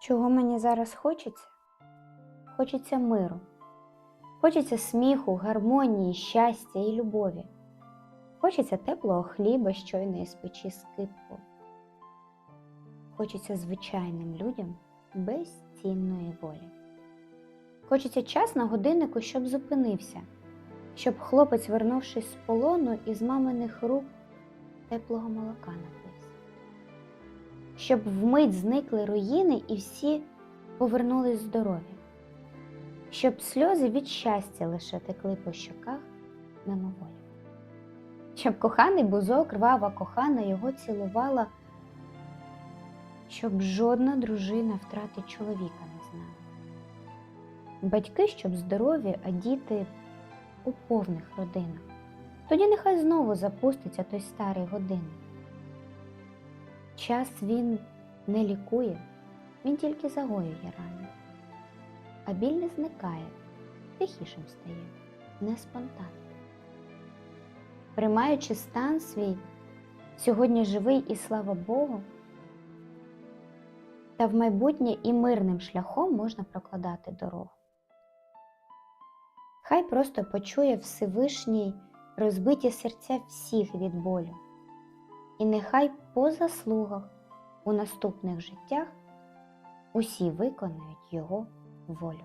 Чого мені зараз хочеться? Хочеться миру. Хочеться сміху, гармонії, щастя і любові. Хочеться теплого хліба, щойно із печі скипку. Хочеться звичайним людям безцінної волі. Хочеться час на годиннику, щоб зупинився, щоб хлопець, вернувшись з полону, із маминих рук теплого молока напився. Щоб вмить зникли руїни і всі повернулись здорові, щоб сльози від щастя лише текли по щоках мимоволі. Щоб коханий бузок, рвава кохана його цілувала, щоб жодна дружина втрати чоловіка не знала. Батьки, щоб здорові, а діти у повних родинах. Тоді нехай знову запуститься той старий годинник. Час він не лікує, він тільки загоює рани. А біль не зникає, тихішим стає, не спонтанно. Приймаючи стан свій, сьогодні живий і слава Богу, та в майбутнє і мирним шляхом можна прокладати дорогу. Хай просто почує Всевишній розбиті серця всіх від болю, і нехай по заслугах у наступних життях усі виконають його волю.